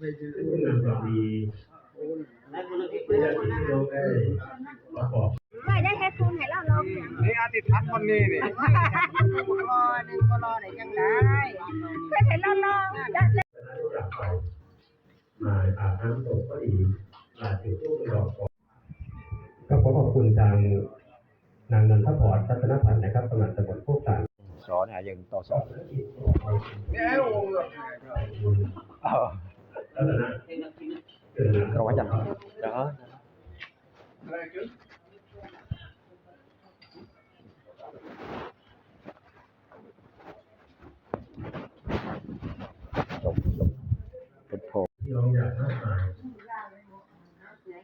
ซึ่งเป็นงความดีที่ญาติพี่น้องได้ประกอบไม่ได้แค่ทุนให้เราลองอย่างนี่อาทิตย์ทัดวันนี้นี่รอหนึ่งก็รอได้ยังได้เพื่อให้เราลองได้คณะผู้หลักไปมาอาบน้ำศพก็ดีอาจจุดธูปดอกก่อนก็ขอขอบคุณทางนางนันทพรรัตนพันธ์นะครับกำนันตำบลโคกสารสอนหายังต่อสอนไอ้วงเลยเออ แล้วนะเกิด กระวังจังเดี๋ยว จบจบพุทโธ พี่น้องอยากมากมาย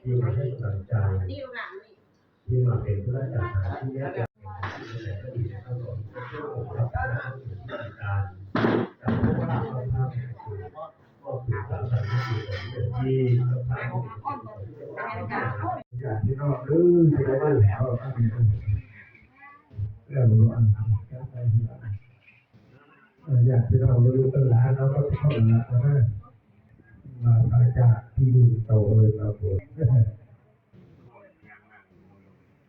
ที่มาให้กำลังใจที่มาเป็นผู้ราชการที่แยกจากก็ดีนะครับผมช่วยผมรับการการการพบปะเข้าภาพก็คือสามสามสี่คนที่เข้าภาพอย่ากที่นอกหรือที่ได้บ้านแล้วเรื่องรู้อันทำการไปที่บ้านอยากที่เรารู้ตั้งหลายเราก็เข้ามาแล้ว มาพระจากที่โตเลยครับผม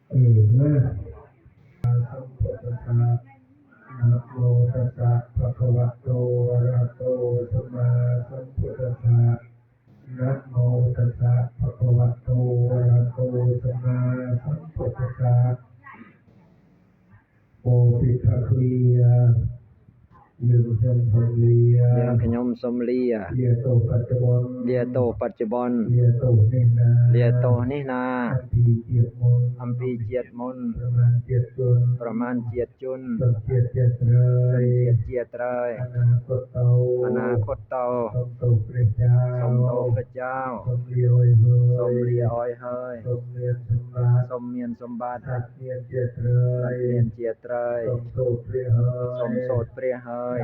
เออเมื่อสัมพุทธัสสะนะโมตัสสะภะคะวะโตอะระหะโตสัมมาสัมพุทธัสสะนะโมตัสสะภะคะวะโตอะระหะโตสัมมาสัมพุทธัสสะโอปิคายืนชมพงเลียยังขยมสมเลียเลียโตปัจจุยโตปัจจุบันเลียโตเนนาเลียโตนี่นาอัมพีเกียรติมนต์อัมปีเจียตมนต์ประมาณเกียรติจุริยรติเลยเจียตเจียตเลยอนาคตเตาอนาคตเตา យើងខ្ញុំសូមលាលាតោបច្ចុប្បន្នលាតោនេះណាអំពីជាតិមុនប្រមាណជាតិជនជាតិជាតិត្រើយអនាគតតោសូមតោព្រះចៅ សូមលាឲ្យហើយសូមមានសម្បត្តិមានជាត្រីមានជាត្រីសូមសូត្រព្រះហើយសូមសូត្រព្រះហើយ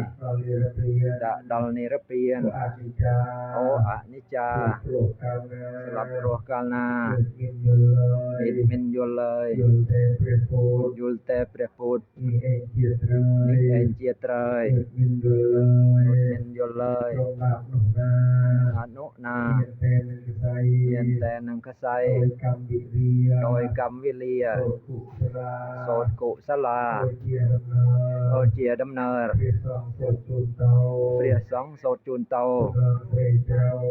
ដាក់ដល់និរពានអនិច្ចាអូអនិច្ចាស្លាប់រស់កាលណាមានមានយល់ហើយយល់តែព្រះពុទ្ធយល់តែព្រះពុទ្ធនេះឯងជាត្រីនេះឯងជាត្រីមានយល់ហើយមានយល់ហើយសូមបាបនោះដែរ កស័យដោយកម្មវិលាសោតកុសលាក៏ជាដំណើរព្រះសង្ឃសោតជូនតោ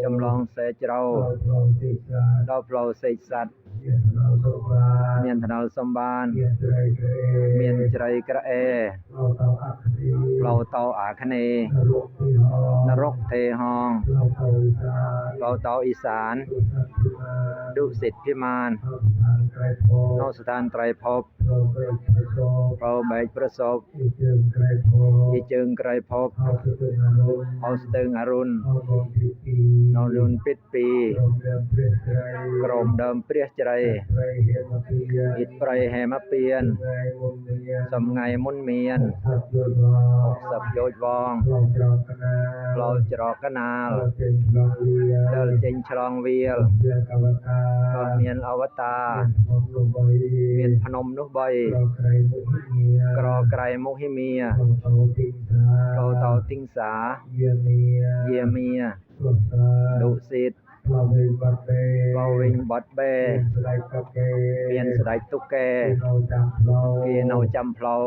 ចម្លងសេចក្រូដល់ផ្លូវសេចក្រូ กียรติเนิน โอเจียดำเนิน เปรียบสองโสดจุนเตา เปรียสองโสดจูนเตา จำลองเปรตเจ้า จำลองเสจเรา เราพลองสิกา ดาวเปล่าเสกสัตว์ เกียรติเราสบาย เมียนธนาวสมบาน เกียรติไรเกร เมียนใจรกระเอ เราเตาอัคนี เราเตาอาคเน นรกที่หอน รกเทหอง เราเตาอีสาน เราเตาอีสาน ดุสัตว์พิมาน ดุสิตพิมาน เราทางไกลโพ โนสถานไตรภพ ប្របែកប្រសពជាជើងក្រៃភពអោស្ទឹងអរុណនរុនពិតពីក្រមដើមព្រះជ្រៃឥតប្រៃហេមពៀនសំងៃមុនមានសັບយោជវងផ្លូវច្រកកណាលដល់ចេញឆ្លងវាលក៏មានអវតារមានភ្នំនោះប3ក្រក្រៃមុខហិមាតោតោទិង្សាយាមាដុសិតបោវិញបាត់បេមានស្ដេចទុកកែគេនៅចាំផ្លូវ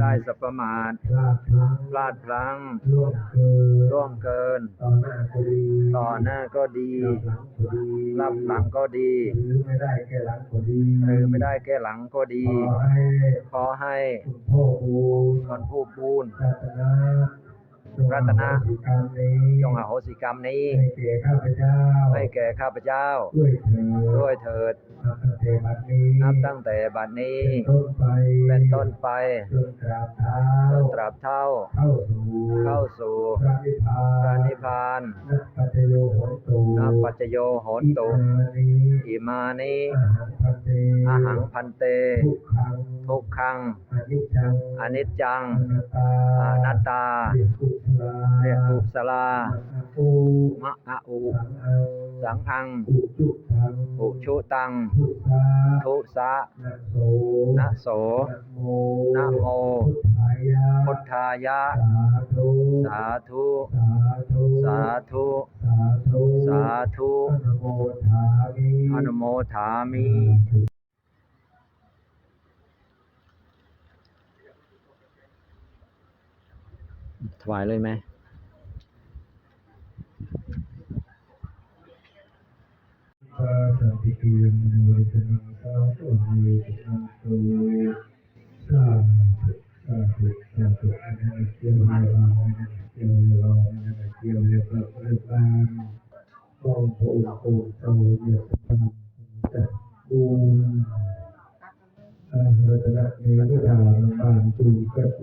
กรรมที่ข้าพเจ้าได้ทดประมาณได้สัพประมาทลาดพลั้งพลาดพลั้งล่วงเกินร่วงเกิน ต่อหน้าก็ดีต่อหน้าก็ดีรับหลังก็ดีรับหลังก็ดี หรือไม่ได้แก่หลังก็ดีหรือไม่ได้แก้หลังก็ดี ขอให้ขอให้คุณพ่อบูญคนผู้บูญรัตนะรัตนะจงอโหสิกรรมนี้จงอโหสิกรรมนี้ ให้แก่ข้าพเจ้าให้แก่ข้าพเจ้าด้วยเถิดด้วยเถิดนับตั้งแต่บัดนี้นับตั้งแต่บัดนี้ เป็นต้นไปเป็นต้นไปจนตราบเท้าจนตราบเท่า เข้าสู่เข้าสู่พระนิพพานพระนิพพานนัปัจจโยโหตุนาปัจจโยโหนตุ อิมานิอิมานิอาอาหัหังงพัพันนเตเตทุกขังทุกขังอนิจจังอนิจจังอนัตตาอนัตตาเรียกกุศลาเรียกกุศลาอุมะอะอุ สังอังสังอังอุจุทัง อุชุตัง ทุสะทุสะนะโสนะโสนะโมนะโม พุทธายะพุทธายะสาธุสาธุสาธุ สาธุ สาธุ อนุโมทามิ อนุโมทามิ ถ วายเลยไหมพระสันติกียงมโนริสนังสาธุมีตินังตุสาธุสาธุสาธุอันนั้นเกี่ยวเรื่องอันนั้นเกี่ยวเรื่องอันนั้นเกี่ยวเรื่องเรื่องเจ้า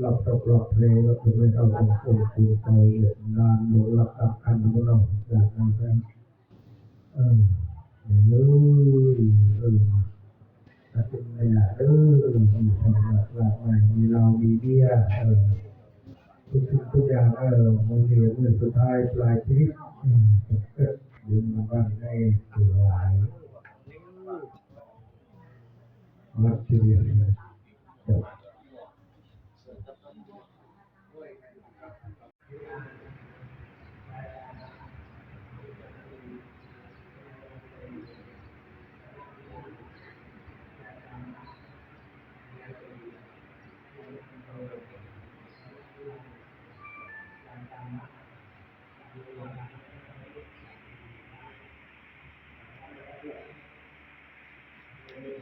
ลับตกหลับเพลงแล้วก็ไม่เอาของโผล่โผล่โตเยสนานหลงหลับตับคันมันเราจากนั้นแค่เออเออเออถ้าเป็นไงล่ะเออมีความหลากหลายใหม่มีเรามีเบี้ยเออทุกสิ่งทุกอย่างเออมือเหนียวมือสุดท้ายปลายชีวิตอืมก็ดึงมาบ้านให้ตัวหลายรักทีเดียวจบ